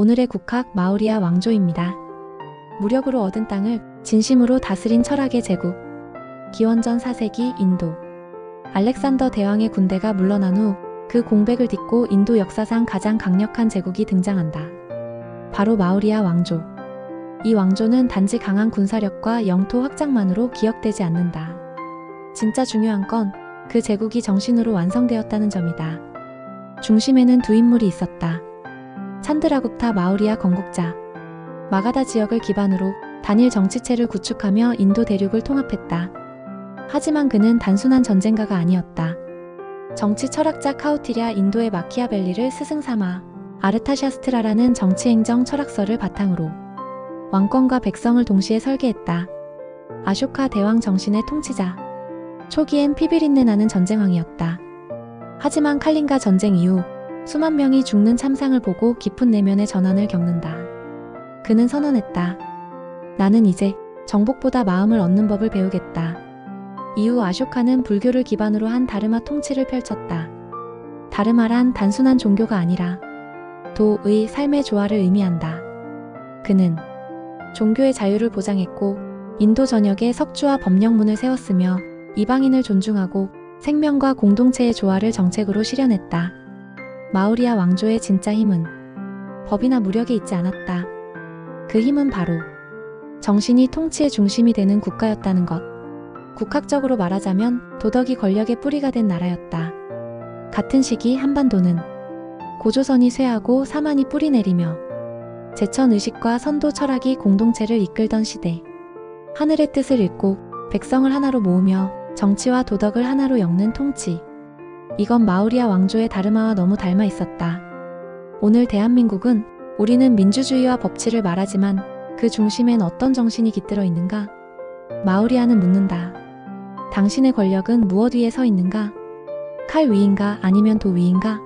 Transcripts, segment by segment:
오늘의 국학 마우리아 왕조입니다. 무력으로 얻은 땅을 진심으로 다스린 철학의 제국. 기원전 4세기 인도. 알렉산더 대왕의 군대가 물러난 후 그 공백을 딛고 인도 역사상 가장 강력한 제국이 등장한다. 바로 마우리아 왕조. 이 왕조는 단지 강한 군사력과 영토 확장만으로 기억되지 않는다. 진짜 중요한 건 그 제국이 정신으로 완성되었다는 점이다. 중심에는 두 인물이 있었다. 찬드라굽타 마우리아 건국자. 마가다 지역을 기반으로 단일 정치체를 구축하며 인도 대륙을 통합했다. 하지만 그는 단순한 전쟁가가 아니었다. 정치 철학자 카우티랴 인도의 마키아벨리를 스승 삼아 아르타샤스트라라는 정치행정 철학서를 바탕으로 왕권과 백성을 동시에 설계했다. 아쇼카 대왕 정신의 통치자. 초기엔 피비린내 나는 전쟁왕이었다. 하지만 칼린가 전쟁 이후 수만 명이 죽는 참상을 보고 깊은 내면의 전환을 겪는다. 그는 선언했다. 나는 이제 정복보다 마음을 얻는 법을 배우겠다. 이후 아쇼카는 불교를 기반으로 한 다르마 통치를 펼쳤다. 다르마란 단순한 종교가 아니라 도의 삶의 조화를 의미한다. 그는 종교의 자유를 보장했고 인도 전역에 석주와 법령문을 세웠으며 이방인을 존중하고 생명과 공동체의 조화를 정책으로 실현했다. 마우리아 왕조의 진짜 힘은 법이나 무력에 있지 않았다. 그 힘은 바로 정신이 통치의 중심이 되는 국가였다는 것. 국학적으로 말하자면 도덕이 권력의 뿌리가 된 나라였다. 같은 시기 한반도는 고조선이 쇠하고 사만이 뿌리 내리며 제천 의식과 선도 철학이 공동체를 이끌던 시대. 하늘의 뜻을 읽고 백성을 하나로 모으며 정치와 도덕을 하나로 엮는 통치. 이건 마우리아 왕조의 다르마와 너무 닮아 있었다. 오늘 대한민국은 우리는 민주주의와 법치를 말하지만 그 중심엔 어떤 정신이 깃들어 있는가? 마우리아는 묻는다. 당신의 권력은 무엇 위에 서 있는가? 칼 위인가 아니면 도 위인가?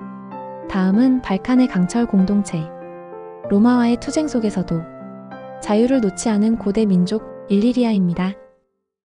다음은 발칸의 강철 공동체. 로마와의 투쟁 속에서도 자유를 놓지 않은 고대 민족 일리리아입니다.